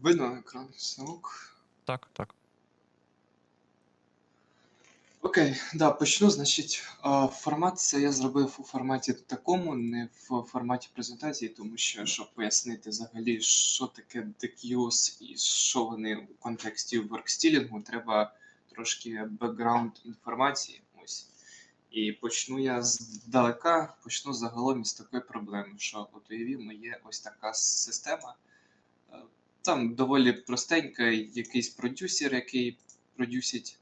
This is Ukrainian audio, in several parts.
Видно екран снок. Так, так. Окей, да, почну. Значить, формат це я зробив у форматі такому, не в форматі презентації, тому що, щоб пояснити взагалі, що таке DQs і що вони у контексті воркстілінгу, треба трошки бекграунд інформації. Ось. І почну я здалека, почну загалом із такої проблеми, що от уявімо, є ось така система. Е, Там доволі простенька, якийсь продюсер, який продюсить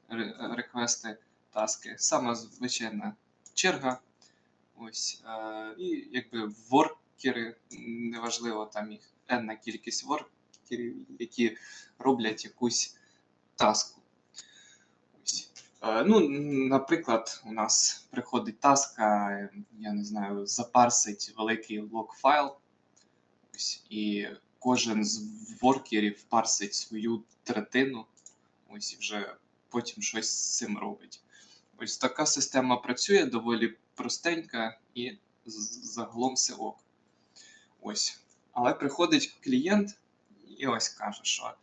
реквести, таски. Сама звичайна черга. Ось. Е, і якби воркери, неважливо, там їх енна кількість воркерів, які роблять якусь таску. Е, ну, наприклад, у нас приходить таска, е, я не знаю, запарсить великий лог-файл. Ось, і кожен з воркерів парсить свою третину. Ось і вже потім щось з цим робить. Ось така система працює, доволі простенька і загалом все ок. Ось. Але приходить клієнт і ось каже, що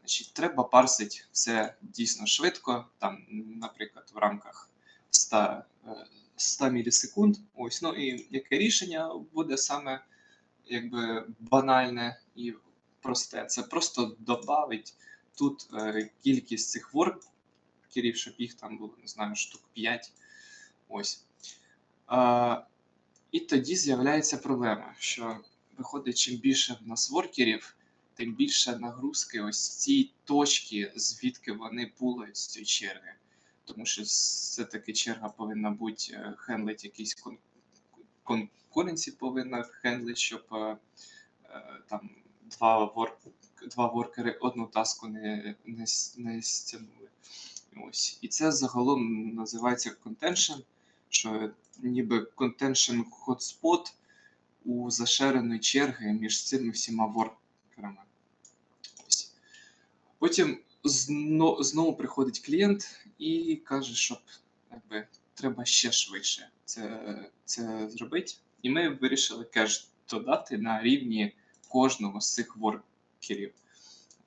значить, треба парсити все дійсно швидко, там, наприклад, в рамках 100, е, 100 мілісекунд. Ось, ну і яке рішення буде саме якби банальне і просте. Це просто додавить тут е, кількість цих воркерів, щоб їх там було, не знаю, штук 5. Ось. І тоді з'являється проблема, що виходить, чим більше в нас воркерів, тим більше нагрузки ось цієї точки, звідки вони пулають з цієї черги. Тому що все-таки черга повинна бути е, хендлить якийсь кон- конкуренції повинна хендлить, щоб е, е, там два вор два воркери одну таску не, не, не стягнули. Ось. І це загалом називається contention, що ніби contention hotspot у заширеної черги між цими всіма воркерами. Ось. Потім зно, знову приходить клієнт і каже, що якби, треба ще швидше це, це зробити. І ми вирішили кеш додати на рівні кожного з цих воркерів.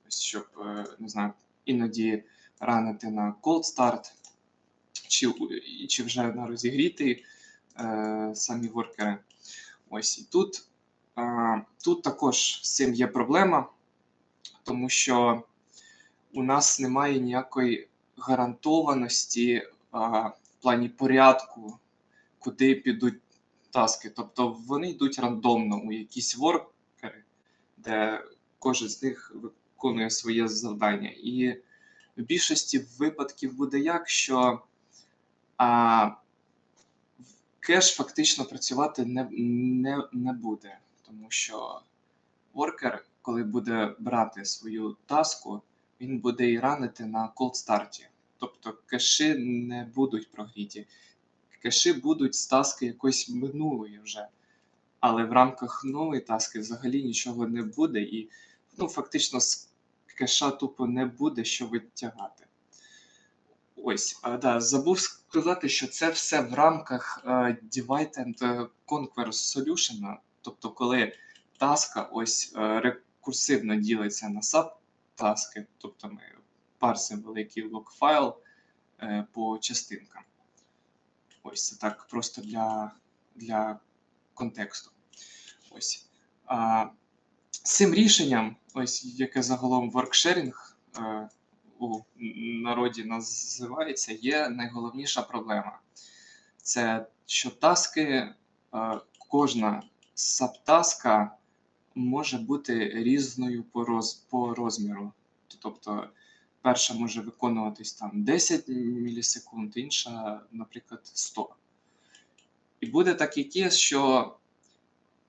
Щоб, е, не знаю, іноді ранити на cold start, чи, чи вже на розігріти е, самі воркери. Ось і тут, е, тут також з цим є проблема, тому що у нас немає ніякої гарантованості е, плані порядку, куди підуть таски. Тобто вони йдуть рандомно у якісь воркери, де кожен з них виконує своє завдання. І в більшості випадків буде як, що а, кеш фактично працювати не, не, не буде, тому що воркер, коли буде брати свою таску, він буде і ранити на колд-старті. Тобто кеші не будуть прогріті. Кеші будуть з таски якоїсь минулої вже. Але в рамках нової таски взагалі нічого не буде, і ну, фактично з кеша тупо не буде що витягати. Ось, а, да, забув сказати, що це все в рамках е, Divide and Conquer Solution, тобто коли таска ось е, рекурсивно ділиться на саб-таски, тобто ми парсимо великий лог-файл е, по частинкам. Ось це так просто для, для контексту. Ось. А, з цим рішенням, ось яке загалом воркшерінг е, у народі називається, є найголовніша проблема. Це що таски, е, кожна сабтаска може бути різною по, роз, по розміру. Тобто перша може виконуватись там 10 мілісекунд, інша, наприклад, 100. І буде такий кейс, що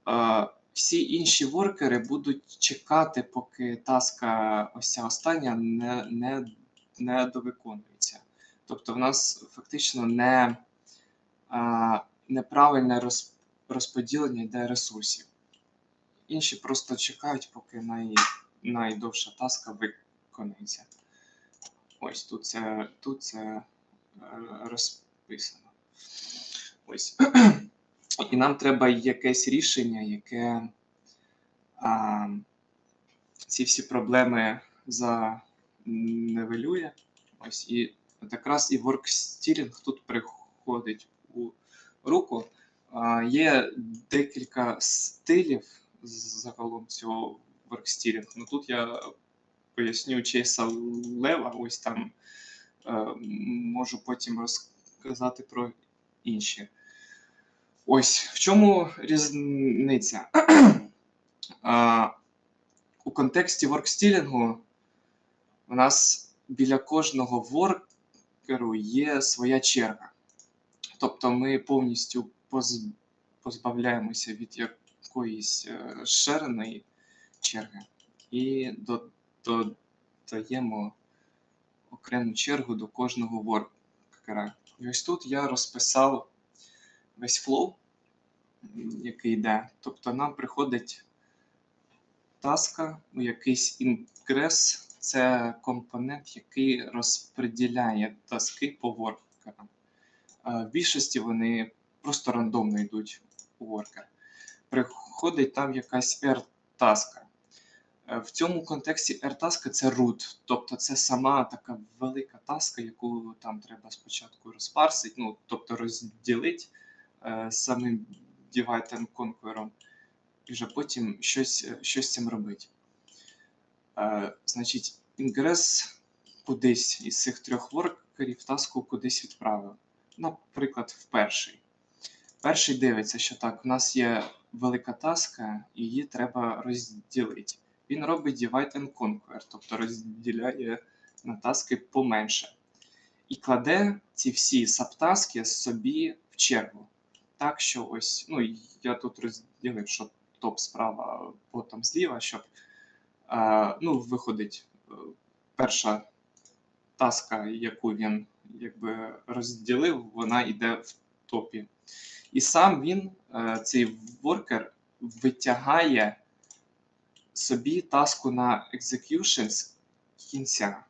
е, всі інші воркери будуть чекати, поки таска ось ця остання не, не, не довиконується. Тобто в нас фактично не, е, неправильне роз, розподілення йде ресурсів. Інші просто чекають, поки най, найдовша таска виконується. Ось тут це, тут це е, розписано. Ось. І нам треба якесь рішення, яке а, ці всі проблеми заневелює. Ось і от якраз і воркстілінг тут приходить у руку. А, Є декілька стилів загалом цього воркстілінг. Ну тут я поясню Чейса Лева, ось там е, можу потім розказати про інші. Ось в чому різниця? У контексті воркстілінгу у нас біля кожного воркеру є своя черга. Тобто ми повністю позбавляємося від якоїсь е, ширеної черги і додаємо окрему чергу до кожного воркера. І ось тут я розписав весь флоу, який йде. Тобто нам приходить таска у якийсь інгрес. Це компонент, який розподіляє таски по воркерам. В більшості вони просто рандомно йдуть у воркер. Приходить там якась R-таска. Е, В цьому контексті R-таска це root, тобто це сама така велика таска, яку там треба спочатку розпарсити, ну, тобто розділити е, самим and conquer, і вже потім щось, е, щось цим робити. Е, значить, інгрес кудись із цих трьох воркерів таску кудись відправив. Наприклад, в перший. Перший дивиться, що так, у нас є велика таска, її треба розділити. Він робить divide and conquer, тобто розділяє на таски поменше. І кладе ці всі сабтаски собі в чергу. Так що ось, ну я тут розділив, що топ справа, потом зліва, щоб е, ну, виходить е, перша таска, яку він якби розділив, вона йде в топі. І сам він, е, цей воркер, витягає собі таску на execution з кінця.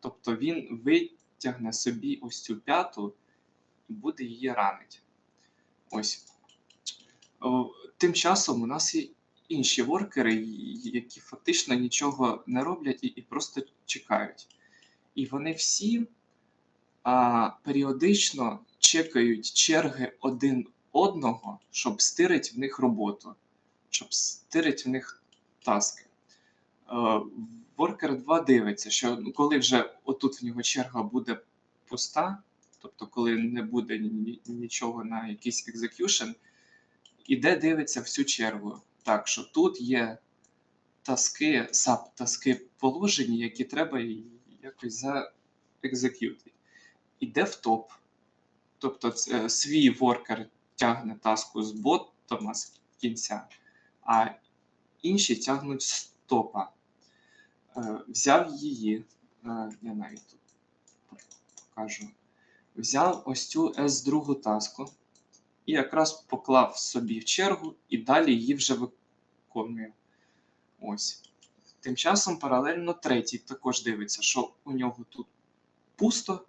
Тобто він витягне собі ось цю п'яту і буде її ранити. Ось. Тим часом у нас є інші воркери, які фактично нічого не роблять і, просто чекають. І вони всі а, періодично чекають черги один одного, щоб стирити в них роботу, щоб стирити в них таски. Е, Воркер 2 дивиться, що ну, коли вже отут в нього черга буде пуста, тобто коли не буде нічого на якийсь execution, іде дивиться всю чергу. Так, що тут є таски, саб-таски положені, які треба якось заекзекютити. Іде в топ. Тобто свій воркер тягне таску з ботома з кінця, а інші тягнуть з топа. Е, взяв її, е, я навіть тут покажу. Взяв ось цю S другу таску і якраз поклав собі в чергу і далі її вже виконує. Ось. Тим часом паралельно третій також дивиться, що у нього тут пусто.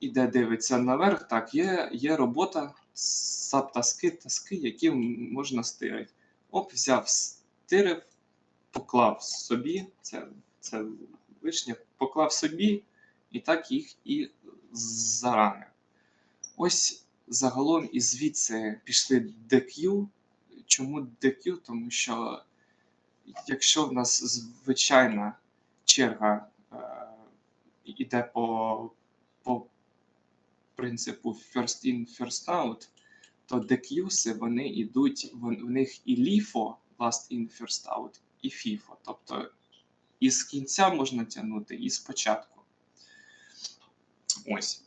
Іде дивиться наверх. Так, є, є робота, саб-таски, таски, які можна стирити. Оп, взяв, стирив, поклав собі, це, це лишнє, поклав собі, і так їх і заранив. Ось загалом і звідси пішли DQ. Чому DQ? Тому що якщо в нас звичайна черга е, іде по, по принципу first in, first out, то DQs вони йдуть, в, в них і LIFO, last in, first out, і FIFO. Тобто і з кінця можна тягнути, і спочатку. Ось.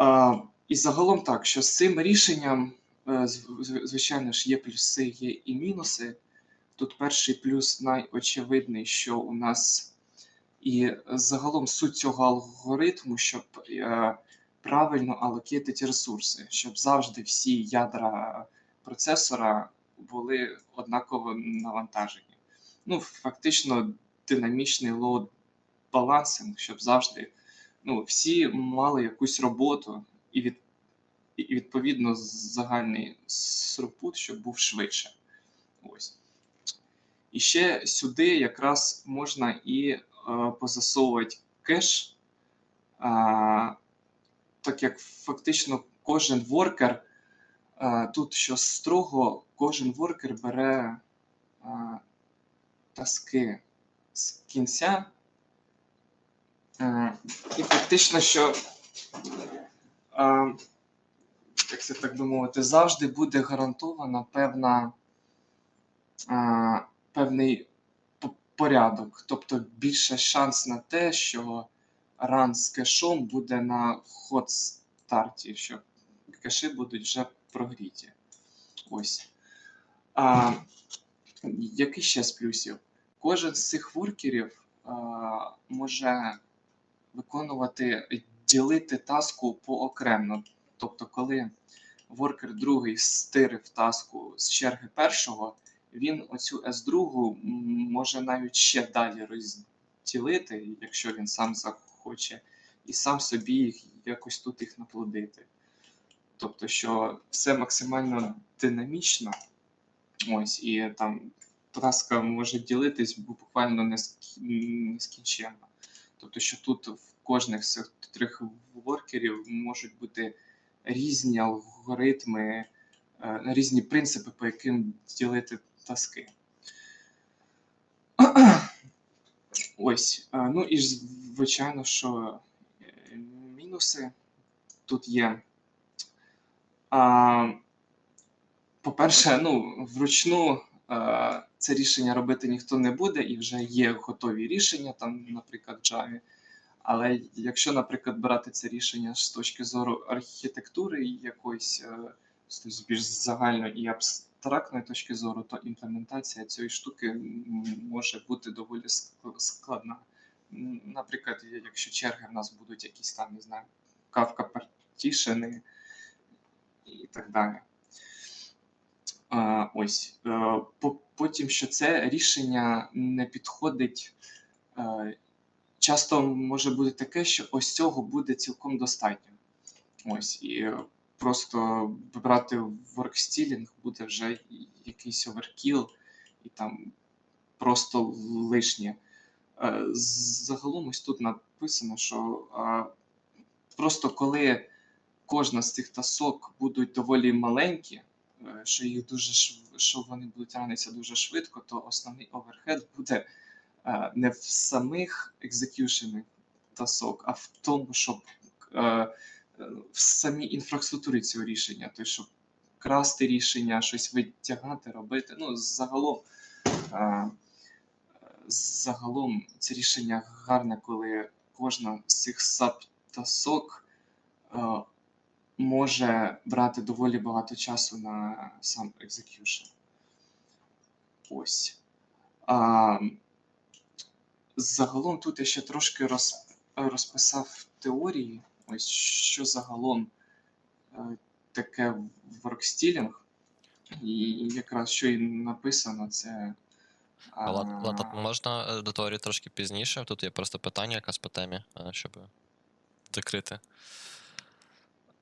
Е, і загалом так, що з цим рішенням, е, зв- зв- звичайно ж, є плюси, є і мінуси. Тут перший плюс найочевидний, що у нас і загалом суть цього алгоритму, щоб е, правильно алокетити ресурси, щоб завжди всі ядра процесора були однаково навантажені. Ну, фактично, динамічний лоуд балансинг, щоб завжди ну, всі мали якусь роботу, і, від, і відповідно загальний срупут, щоб був швидше. Ось. І ще сюди якраз можна і е, позасовувати кеш, а, так як фактично кожен воркер, а, тут що строго, кожен воркер бере а, таски з кінця. Е, І фактично, що а, як це так би мовити, завжди буде гарантована певна, а, певний порядок. Тобто більше шанс на те, що ран з кешом буде на ход старті, що кеші будуть вже прогріті. Ось. А, який ще з плюсів? Кожен з цих воркерів а, може виконувати, ділити таску поокремо. Тобто, коли воркер другий стирив таску з черги першого, він оцю S2 може навіть ще далі розділити, якщо він сам захоче, і сам собі їх якось тут їх наплодити. Тобто, що все максимально динамічно. Ось, і там таска може ділитись буквально нескі- нескінченно. Тобто, що тут в кожних з трьох воркерів можуть бути різні алгоритми, е, різні принципи, по яким ділити таски. Ось. е, Ну і звичайно, що е, мінуси тут є. По-перше, ну, вручну е, це рішення робити ніхто не буде, і вже є готові рішення, там, наприклад, в Java. Але якщо, наприклад, брати це рішення з точки зору архітектури якоїсь е, з більш загальної і абстрактної точки зору, то імплементація цієї штуки може бути доволі складна. Наприклад, якщо черги в нас будуть якісь там, не знаю, кавка партішени і так далі. Ось. Е, Потім, що це рішення не підходить. е, Часто може бути таке, що ось цього буде цілком достатньо. Ось, і просто брати воркстілінг буде вже якийсь оверкіл, і там просто лишнє. Е, Загалом ось тут написано, що просто коли кожна з цих тасок будуть доволі маленькі, що їх дуже що вони будуть ранитися дуже швидко, то основний оверхед буде е, не в самих екзекюшенах тасок, а в тому, щоб е, е, в самій інфраструктурі цього рішення, тобто, щоб красти рішення, щось витягати, робити. Ну, загалом, е, загалом це рішення гарне, коли кожна з цих сабтасок е, може брати доволі багато часу на сам екзекюшн. Ось. А, загалом тут я ще трошки роз, розписав теорії, ось що загалом е, таке воркстілінг. І якраз що і написано, це. а, Влад, можна е, до теорії трошки пізніше? Тут є просто питання якась по темі, е, щоб закрити.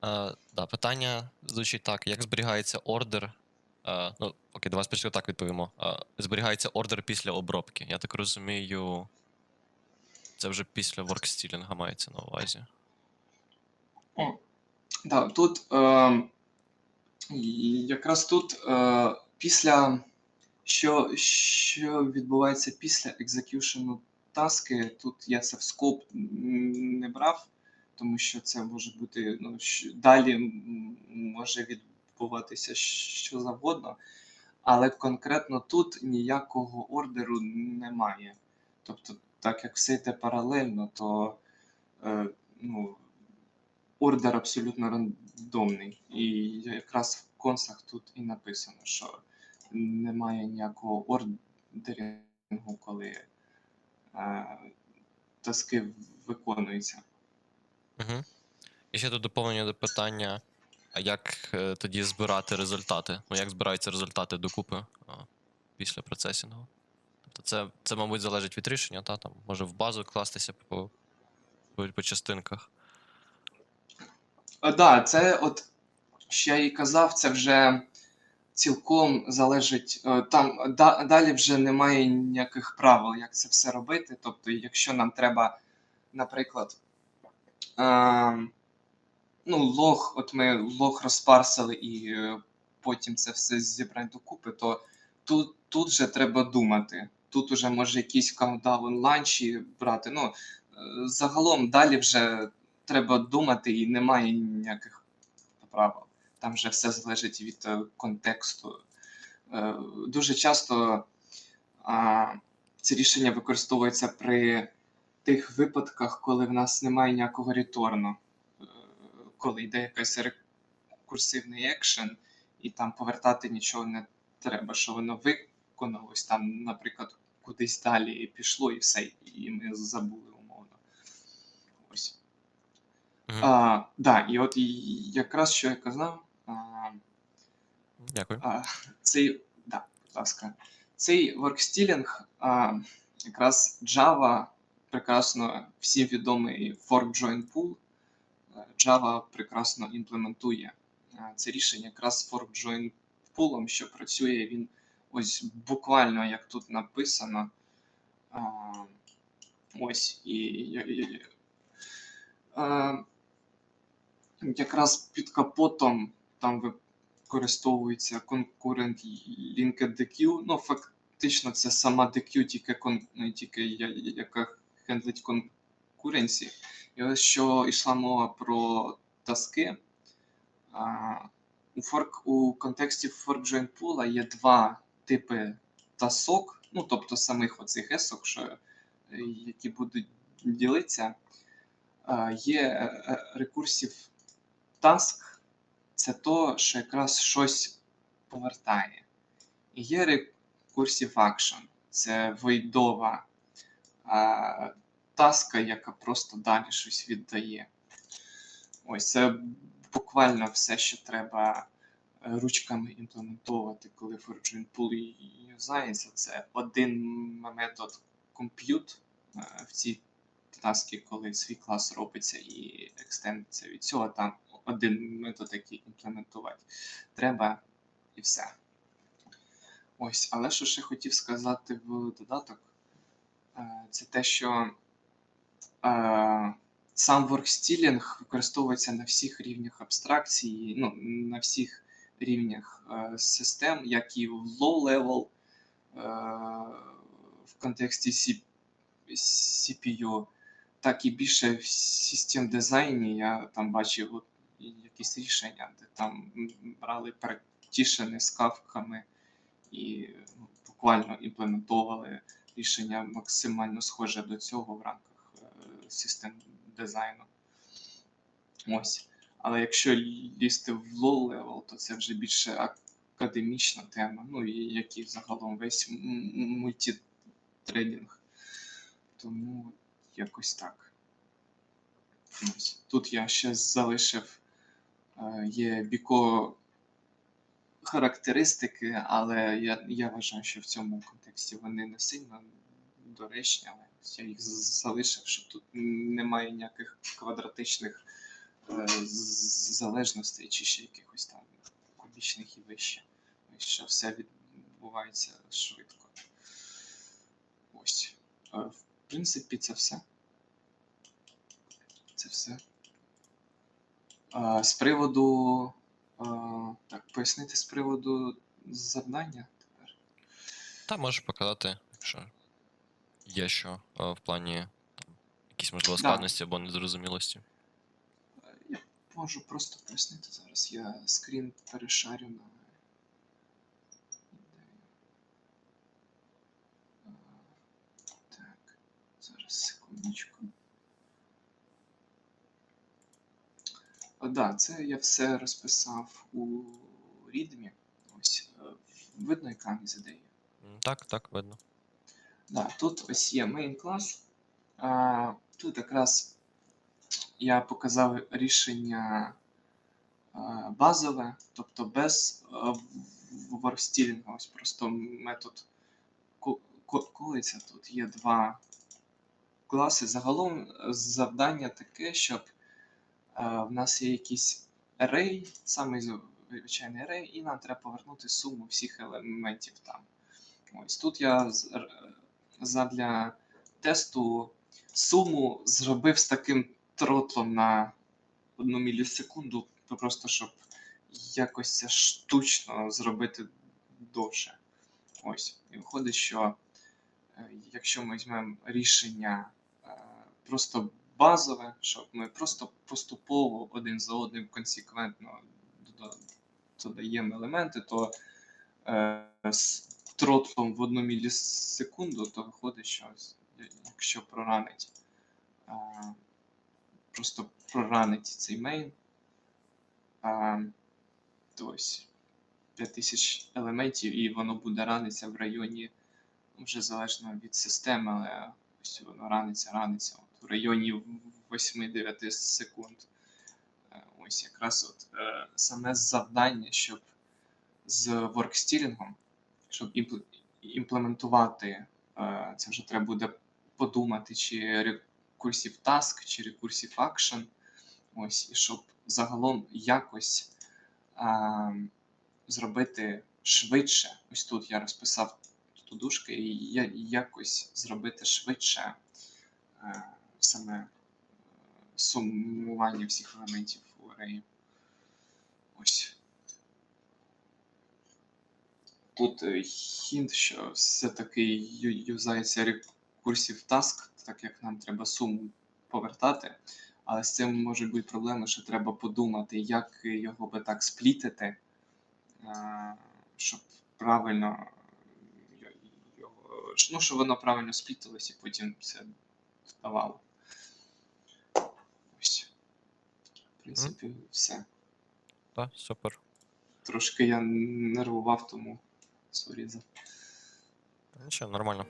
Е, да, питання звучить так: як зберігається ордер? Е, ну, окей, давай спочатку так відповімо. Е, зберігається ордер після обробки. Я так розумію, це вже після воркстілінга мається на увазі. Да, тут е, якраз тут е, після що, що відбувається після екзекюшену таски, тут я це в скоп не брав, тому що це може бути ну, далі може відбуватися що завгодно, але конкретно тут ніякого ордеру немає. Тобто, так як все йде паралельно, то е, ну, ордер абсолютно рандомний. І якраз в консах тут і написано, що немає ніякого ордерінгу, коли е, таски виконуються. Угу. І ще тут доповнення до питання: а як е, тоді збирати результати? Ну, як збираються результати докупи а, після процесінгу? Тобто це, це, мабуть, залежить від рішення, та там може в базу кластися по, по, по частинках. Так, да, це от, що я і казав, це вже цілком залежить. е, Там да, далі вже немає ніяких правил, як це все робити. Тобто, якщо нам треба, наприклад, е, ну, лог, от ми лог розпарсили і е, потім це все зібрати докупи, то тут, тут же треба думати. Тут уже може якісь каундаун ланчі брати. Ну, е, загалом далі вже треба думати і немає ніяких правил. Там вже все залежить від е, контексту. Дуже часто це рішення використовується при тих випадках, коли в нас немає ніякого реторну, Е, коли йде якийсь рекурсивний екшен, і там повертати нічого не треба, що воно виконалось, там, наприклад, кудись далі і пішло, і все, і ми забули умовно. Ось. Мгм. А, да, і от і якраз що я казав, а, Дякую. а, цей, да, будь ласка, цей воркстілінг, якраз Java прекрасно всім відомий fork join pool. е, Java прекрасно імплементує е, це рішення якраз з fork join pool, що працює він ось буквально як тут написано. Ось і, і, і, е, якраз під капотом там використовується конкурент Linked DQ. Ну, фактично, це сама DQ, тільки, тільки яка хендлить конкуренції. І ось що йшла мова про таски. У, форк, у контексті Fork Join Pool є два типи тасок, ну тобто самих оцих есок, що, е, які будуть ділитися. Є е, рекурсів task, це то, що якраз щось повертає. Є рекурсив action, це войдова таска, яка просто далі щось віддає. Ось це буквально все, що треба е, ручками імплементовувати, коли Fortune Pool юзається. Це один метод compute е, в цій таски, коли свій клас робиться і екстендиться від цього, там один метод, який імплементувати треба, і все. Ось, але що ще хотів сказати в додаток, це те, що е, сам воркстілінг використовується на всіх рівнях абстракції, ну, на всіх рівнях е, систем, як і в low-level е, в контексті CPU, так і більше в систем дизайні. Я там бачив от якісь рішення, де там брали партішени з кавками і ну, буквально імплементовували рішення максимально схоже до цього в рамках е, систем дизайну. Ось. Але якщо лізти в low level, то це вже більше академічна тема, ну і як і загалом весь мультитрейдинг. Тому якось так. Ось. Тут я ще залишив е, є біко характеристики, але я, я вважаю, що в цьому контексті вони не сильно доречні, але я їх залишив, що тут немає ніяких квадратичних е, залежностей чи ще якихось там кубічних і вище. Що все відбувається швидко. Ось. Е, В принципі, це все. Це все. Е, З приводу. Так, пояснити з приводу завдання тепер. Та можеш показати, якщо є що е, в плані там, якісь можливо складності або незрозумілості. Е, Я можу просто пояснити зараз. Я скрін перешарю на. Е, Так, зараз секундочку. О, да, це я все розписав у рідмі. Ось е, видно екран із ідеєю. Так, так, видно. Да, тут ось є main клас. А, тут якраз я показав рішення а, базове, тобто без ворстілінгу. Ось просто метод ко- ко- колиться. Тут є два класи. Загалом е, завдання таке, щоб е, в нас є якийсь array, самий звичайний array, і нам треба повернути суму всіх елементів там. Ось тут я задля тесту суму зробив з таким тротлом на одну мілісекунду, просто щоб якось це штучно зробити довше. Ось. І виходить, що е, якщо ми візьмемо рішення е, просто базове, щоб ми просто поступово один за одним консеквентно додаємо елементи, то е, з тротлом в одну мілісекунду, то виходить, що якщо проранить, е, просто проранить цей мейн, е, то ось 5000 елементів, і воно буде ранитися в районі ну, вже залежно від системи, але ось воно раниться, раниться в районі 8-9 секунд. Е, Ось якраз от е, саме завдання, щоб з воркстілінгом, щоб імпл- імплементувати, е, це вже треба буде подумати, чи recursive task, чи recursive action. Ось, і щоб загалом якось а, зробити швидше. Ось тут я розписав тудушки, і якось зробити швидше е, саме сумування всіх елементів у ареї. Ось. Тут е, хінт, що все-таки юзається recursive task, так як нам треба суму повертати. Але з цим можуть бути проблеми, що треба подумати, як його би так сплітити, е, щоб правильно його, ну, щоб воно правильно сплітилось і потім це давало. Ось. В принципі, все. Так, супер. Трошки я нервував, тому сорі за. Нічого, нормально.